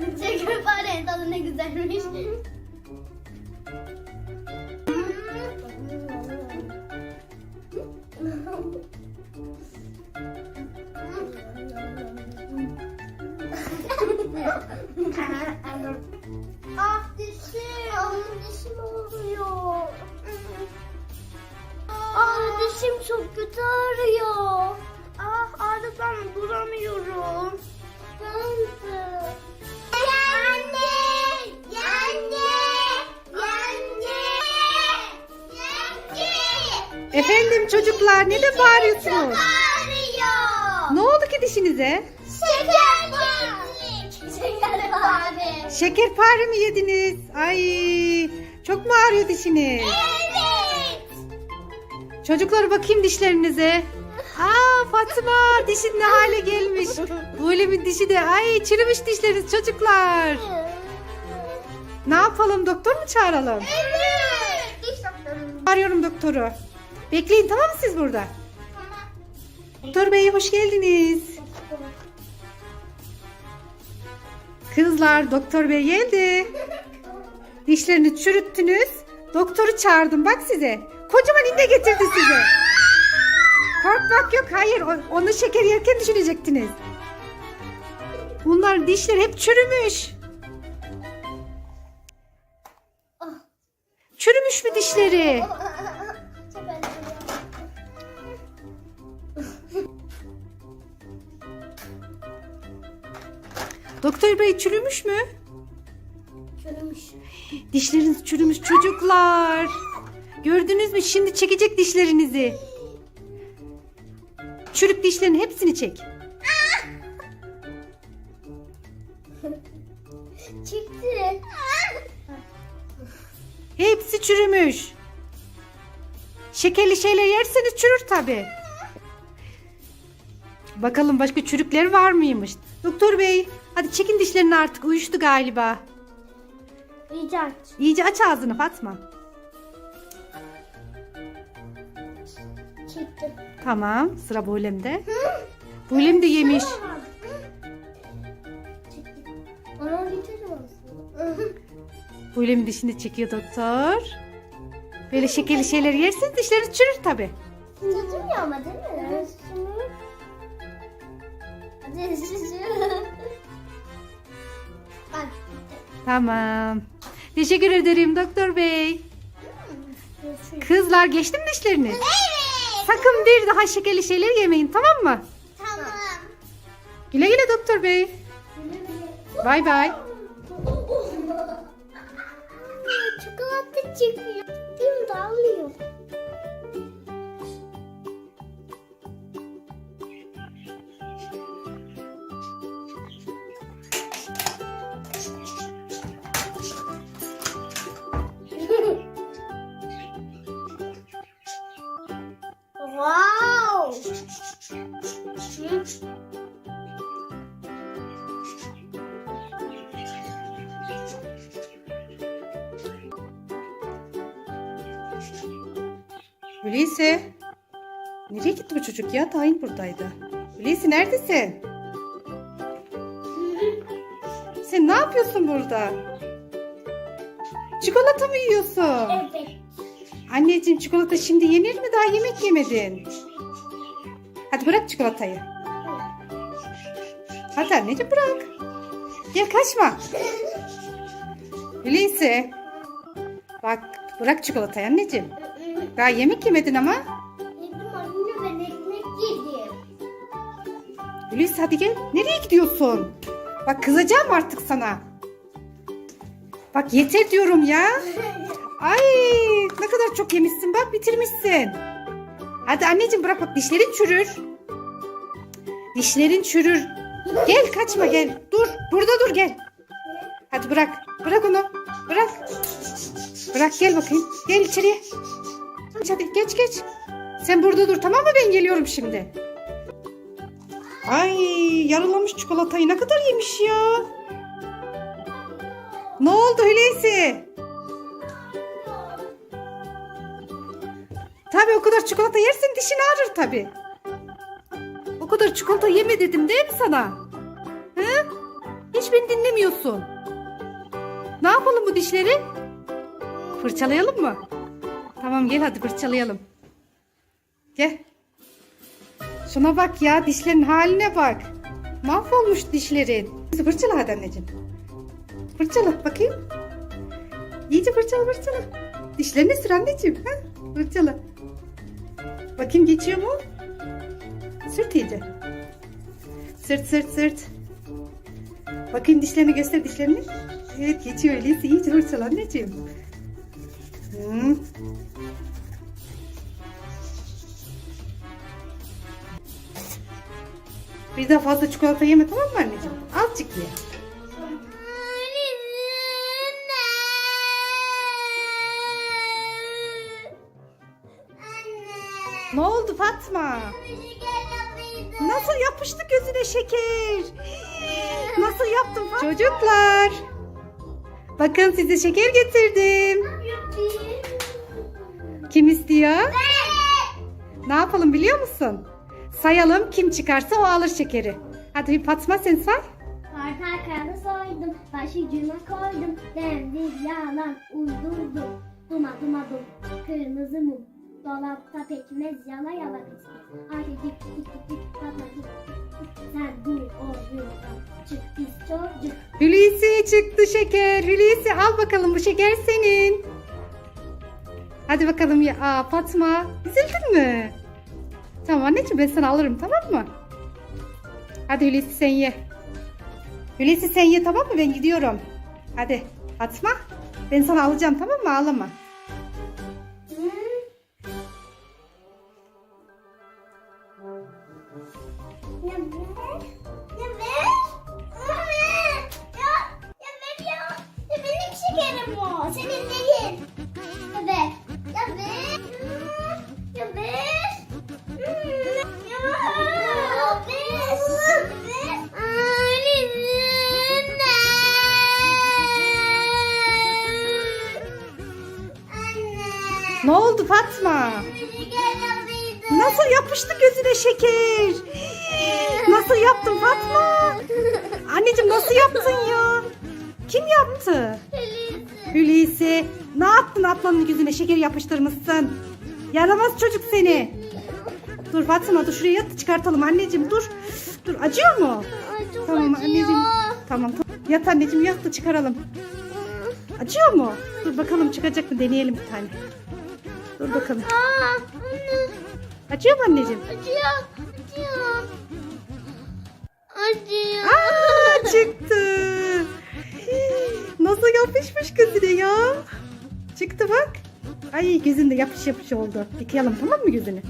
Şekerpare tadı ne güzelmiş. ah dişim. Ah dişim ağrıyor. Ah dişim çok kötü ağrıyor. Ah ağrıdan duramıyorum. Ben. Çocuklar neden bağırıyorsunuz? Ağrıyor. Ne oldu ki dişinize? Şeker Şeker abi. Şekerpare mi yediniz? Ay çok mu ağrıyor dişiniz? Evet. Çocuklar bakayım dişlerinize. Aa Fatıma dişin ne hale gelmiş. Bulem'in dişi de ay çürümüş dişleriniz çocuklar. Ne yapalım doktor mu çağıralım? Evet. Diş doktorum. Arıyorum doktoru. Bekleyin tamam mı siz burada? Doktor bey hoş geldiniz. Kızlar doktor bey geldi. Dişlerini çürüttünüz. Doktoru çağırdım bak size. Kocaman inde getirdi size. Korkmak yok hayır. Onu şeker yerken düşünecektiniz. Bunlar dişler hep çürümüş. Çürümüş mü dişleri? Bey çürümüş mü? Çürümüş. Dişleriniz çürümüş çocuklar. Gördünüz mü? Şimdi çekecek dişlerinizi. Çürük dişlerin hepsini çek. Çıktı. Hepsi çürümüş. Şekerli şeyler yerseniz çürür tabi. Bakalım başka çürükler var mıymış? Doktor bey hadi çekin dişlerini artık uyuştu galiba. İyice aç. İyice aç ağzını Fatma. Çıktı. Tamam sıra Bulem'de. Bulem de yemiş. Misin? Bulem'in dişini çekiyor doktor. Böyle şekerli şeyler yerseniz dişleriniz çürür tabi. Tutmuyor ama değil mi? Hadi Bak. Tamam. Teşekkür ederim doktor bey. Kızlar geçti mi dişleriniz? Evet. Sakın bir daha şekerli şeyler yemeyin tamam mı? Tamam. Güle güle doktor bey. Bay bay. Çikolata çıkıyor. Hulusi. Nereye gitti bu çocuk ya? Tayin buradaydı. Hulusi neredesin? Sen ne yapıyorsun burada? Çikolata mı yiyorsun? Evet. Anneciğim çikolata şimdi yenir mi? Daha yemek yemedin. Hadi bırak çikolatayı. Hadi anneciğim bırak. Gel kaçma. Hulusi. Bak bırak çikolatayı anneciğim. Daha yemek yemedin ama. Yedim anne ben ekmek yedim. Hulusi hadi gel. Nereye gidiyorsun? Bak kızacağım artık sana. Bak yeter diyorum ya. Ay ne kadar çok yemişsin bak bitirmişsin. Hadi anneciğim bırak bak dişlerin çürür. Dişlerin çürür. Gel kaçma gel. Dur burada dur gel. Hadi bırak. Bırak onu. Bırak. Bırak gel bakayım. Gel içeriye. Hadi geç geç. Sen burada dur tamam mı ben geliyorum şimdi. Ay yarılamış çikolatayı ne kadar yemiş ya. Ne oldu Hulusi? Tabii o kadar çikolata yersin dişin ağrır tabii. O kadar çikolata yeme dedim değil mi sana? Hı? Hiç beni dinlemiyorsun. Ne yapalım bu dişleri? Fırçalayalım mı? Tamam gel hadi fırçalayalım. Gel. Şuna bak ya dişlerin haline bak. Mahvolmuş dişlerin. Fırçala hadi anneciğim. Fırçala bakayım. İyice fırçala fırçala. Dişlerine sür anneciğim. Ha? Fırçala. Bakayım geçiyor mu? Sırt iyice. Sırt sırt sırt. Bakayım dişlerini göster dişlerini. Evet geçiyor öyleyse iyice fırçala anneciğim. Hmm. Bir daha fazla çikolata yeme tamam mı anneciğim? Azıcık ye. Ne oldu Fatma? Nasıl yapıştı gözüne şeker? Nasıl yaptın Fatma? Çocuklar. Bakın size şeker getirdim. Kim istiyor? Ne yapalım biliyor musun? Sayalım kim çıkarsa o alır şekeri. Hadi Fatma sen say. Arka arkanı soydum, başucuma koydum. Demdir yalan uydurdum. Duma duma dum, kırmızı mum. Dolapta pekmez yala yala pekmez. Ay dik dik dik dik bana dik dik dik. Sen dur oyundan, çık pis çocuk. Hulusi çıktı şeker. Hulusi al bakalım bu şeker senin. Hadi bakalım ya. Aa, Fatma üzüldün mü? Tamam anneciğim ben sana alırım tamam mı? Hadi Hulusi sen ye. Hulusi sen ye tamam mı ben gidiyorum. Hadi Fatma ben sana alacağım tamam mı ağlama. Ya yapıştı gözüne şeker? Nasıl yaptın Fatma? Anneciğim nasıl yaptın ya? Kim yaptı? Hulusi. Ne yaptın ablanın gözüne şeker yapıştırmışsın? Yaramaz çocuk seni. Dur Fatma dur şuraya yat çıkartalım anneciğim dur. Dur acıyor mu? Ay çok Tamam acıyor. anneciğim. Tamam tamam. Yat anneciğim yat da çıkaralım. Acıyor mu? Dur bakalım çıkacak mı deneyelim bir tane. Dur bakalım. Aa, anne. Acıyor mu anneciğim? Acıyor. Acıyor. Acıyor. Aa çıktı. Nasıl yapışmış gözüne ya? Çıktı bak. Ay gözünde yapış yapış oldu. Yıkayalım tamam mı gözünü?